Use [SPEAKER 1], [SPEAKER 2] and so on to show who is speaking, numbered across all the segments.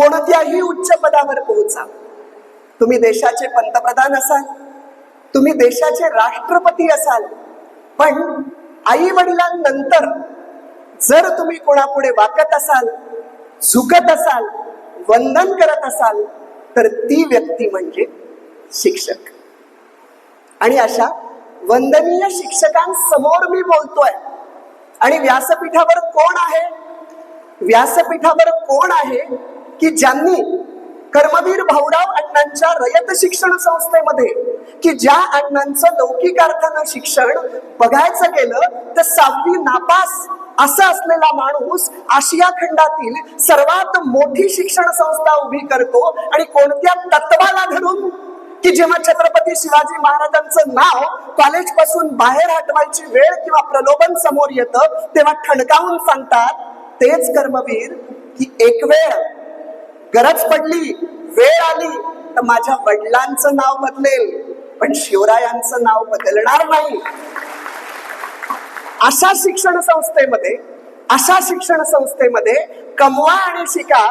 [SPEAKER 1] कोणत्याही उच्च पदावर पोहोचा. तुम्ही देशाचे पंतप्रधान असाल तुम्ही देशाचे राष्ट्रपती असाल पण आई वडिलांनंतर जर तुम्ही कोणापुढे वाकत असाल झुकत असाल वंदन करत असाल तर ती व्यक्ती म्हणजे शिक्षक. आणि अशा वंदनीय शिक्षकांसमोर मी बोलतोय. आणि व्यासपीठावर कोण आहे? व्यासपीठावर कोण आहे? की ज्यांनी कर्मवीर भाऊराव अण्णांच्या रयत शिक्षण संस्थेमध्ये की ज्या अण्णांचं लौकिक अर्थानं शिक्षण बघायचं गेलं तर सातवी नापास असं असलेला माणूस आशिया खंडातील सर्वात मोठी शिक्षण संस्था उभी करतो आणि कोणत्या तत्वाला धरून की जेव्हा छत्रपती शिवाजी महाराजांचं नाव कॉलेजपासून बाहेर हटवायची वेळ किंवा प्रलोभन समोर येतं तेव्हा ठणकावून सांगतात तेच कर्मवीर की एक वेळ. गरज पडली वेळ आली तर माझ्या वडिलांचं नाव बदलेल पण शिवरायांचं नाव बदलणार नाही. अशा शिक्षण संस्थेमध्ये अशा शिक्षण संस्थेमध्ये कमवा आणि शिका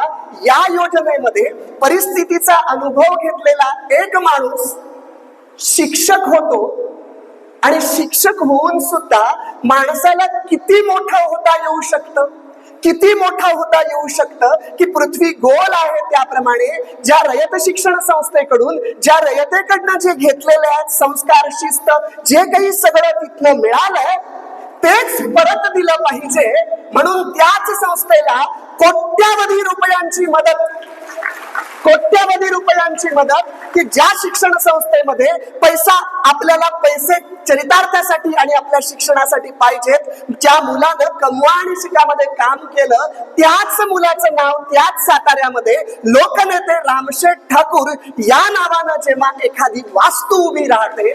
[SPEAKER 1] या योजनेमध्ये परिस्थितीचा अनुभव घेतलेला एक माणूस शिक्षक होतो. आणि शिक्षक होऊन सुद्धा माणसाला किती मोठं होता येऊ शकतं? किती मोठा होता येऊ शकतं की पृथ्वी गोल आहे त्याप्रमाणे ज्या रयत शिक्षण संस्थेकडून ज्या रयतेकडनं जे घेतलेले आहेत संस्कार शिस्त जे काही सगळं तिथनं मिळालंय तेच परत दिलं पाहिजे. म्हणून त्याच संस्थेला कोट्यावधी रुपयांची मदत कोट्यावधी रुपयांची मदत की ज्या शिक्षण संस्थेमध्ये पैसा आपल्याला पैसे चरितार्थासाठी आणि आपल्या शिक्षणासाठी पाहिजेत ज्या मुलानं कमवा आणि शिकामध्ये काम केलं त्याच मुलाचं नाव त्याच साताऱ्यामध्ये लोकनेते रामशेठ ठाकूर या नावानं जेव्हा एखादी वास्तू उभी राहते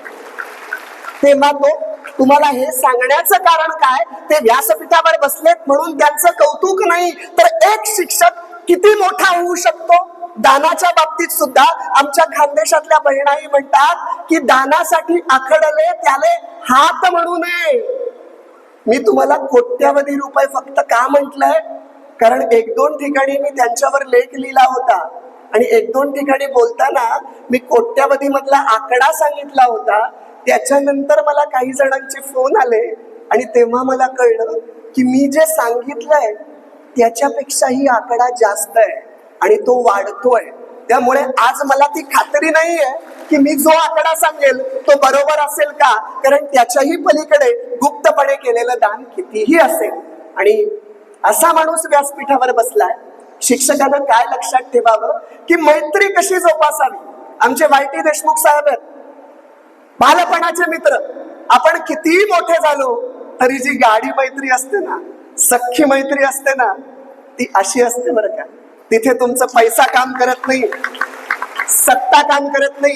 [SPEAKER 1] तेव्हा तो तुम्हाला हे सांगण्याचं कारण काय? ते व्यासपीठावर बसलेत म्हणून त्यांचं कौतुक नाही. तर एक शिक्षक किती मोठा होऊ शकतो? दानाच्या बाबतीत सुद्धा आमच्या खानदेशातल्या बहिणाई म्हणतात की दानासाठी आखडले त्याले हात म्हणू नये. मी तुम्हाला कोट्यावधी रुपये फक्त का म्हटलंय? कारण एक दोन ठिकाणी मी त्यांच्यावर लेख लिहिला होता. आणि एक दोन ठिकाणी बोलताना मी कोट्यावधी मधला आकडा सांगितला होता. त्याच्यानंतर मला काही जणांचे फोन आले आणि तेव्हा मला कळलं की मी जे सांगितलंय त्याच्यापेक्षाही आकडा जास्त आहे. आणि तो वाढतोय. त्यामुळे आज मला ती खात्री नाहीये की मी जो आकडा सांगेल तो बरोबर असेल का? कारण त्याच्याही पलीकडे गुप्तपणे केलेलं दान कितीही असेल. आणि असा माणूस व्यासपीठावर बसलाय. शिक्षकानं काय लक्षात ठेवावं? की मैत्री कशी जोपासावी? आमचे वायटी देशमुख साहेब आहेत. बालपणाचे मित्र. आपण कितीही मोठे झालो तरी जी गाडी मैत्री असते ना सख्खी मैत्री असते ना ती अशी असते बरं का. तिथे तुमचं पैसा काम करत नाही सत्ता काम करत नाही.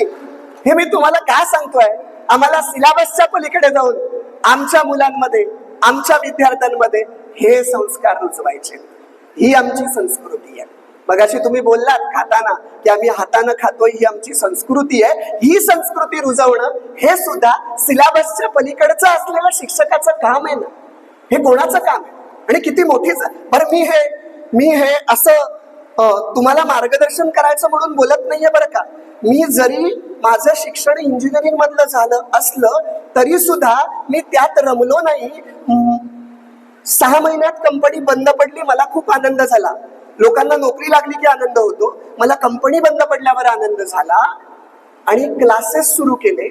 [SPEAKER 1] हे मी तुम्हाला का सांगतोय? आम्हाला सिलेबसच्या पलीकडे जाऊन आमच्या मुलांमध्ये आमच्या विद्यार्थ्यांमध्ये हे संस्कार रुजवायचे. ही आमची संस्कृती आहे. मगाशी तुम्ही बोललात खाताना की आम्ही हातानं खातोय ही आमची संस्कृती आहे. ही संस्कृती रुजवणं हे सुद्धा सिलेबसच्या पलीकडचं असलेलं शिक्षकाचं काम आहे ना. हे कोणाचं काम आहे? आणि किती मोठीच बरं मी हे मी हे असं तुम्हाला मार्गदर्शन करायचं म्हणून बोलत नाहीये बरं का. मी जरी माझं शिक्षण इंजिनिअरिंग मधलं झालं असलं तरी सुद्धा मी त्यात रमलो नाही. सहा महिन्यात कंपनी बंद पडली मला खूप आनंद झाला. लोकांना नोकरी लागली की आनंद होतो. मला कंपनी बंद पडल्यावर आनंद झाला. आणि क्लासेस सुरू केले.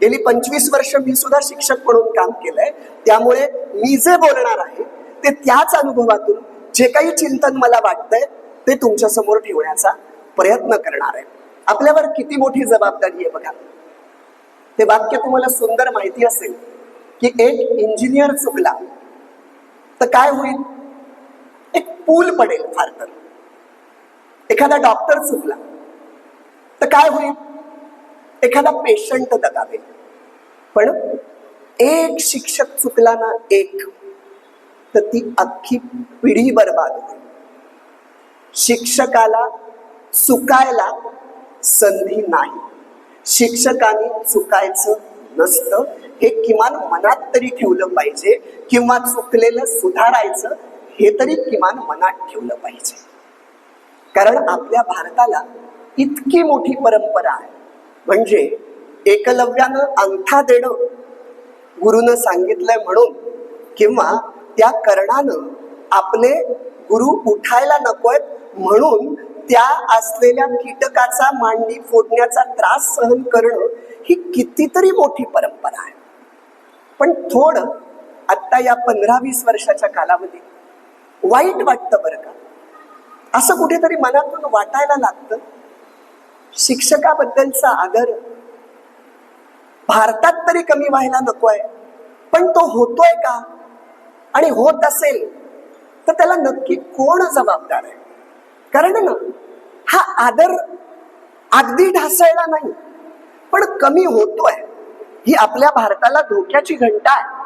[SPEAKER 1] गेली पंचवीस वर्ष मी सुद्धा शिक्षक म्हणून काम केलंय. त्यामुळे मी जे बोलणार आहे ते त्याच अनुभवातून जे काही चिंतन मला वाटतंय ते तुमच्यासमोर ठेवण्याचा प्रयत्न करणार आहे. आपल्यावर किती मोठी जबाबदारी आहे बघा. ते वाक्य तुम्हाला सुंदर माहिती असेल की एक इंजिनियर चुकला तर काय होईल? एक पूल पडेल फार तर. एखादा डॉक्टर चुकला तर काय होईल? एखादा पेशंट दगावेल. पण एक शिक्षक चुकला ना एक तर ती अख्खी पिढी बर्बाद होईल. शिक्षकाला चुकायला संधी नाही. शिक्षकाने चुकायचं नसतं. हे किमान मनात तरी ठेवलं पाहिजे किंवा चुकलेलं सुधारायचं हे तरी किमान मनात ठेवलं पाहिजे. कारण आपल्या भारताला इतकी मोठी परंपरा आहे. म्हणजे एकलव्यानं अंगठा देणं गुरुनं सांगितलंय म्हणून किंवा त्या कर्णानं आपले गुरु उठायला नकोय म्हणून त्या असलेल्या कीटकाचा मांडी फोडण्याचा त्रास सहन करणं ही कितीतरी मोठी परंपरा आहे. पण थोडं आत्ता या पंधरा वीस वर्षाच्या कालावधीत वाईट वाटतं बरं का? असं कुठेतरी मनातून वाटायला लागतं. शिक्षकाबद्दलचा आदर भारतात तरी कमी व्हायला नकोय पण तो होतोय का? आणि होत असेल तर त्याला नक्की कोण जबाबदार आहे? कारण ना हा आदर अगदी ढासळला नाही पण कमी होतोय. ही आपल्या भारताला धोक्याची घंटा आहे.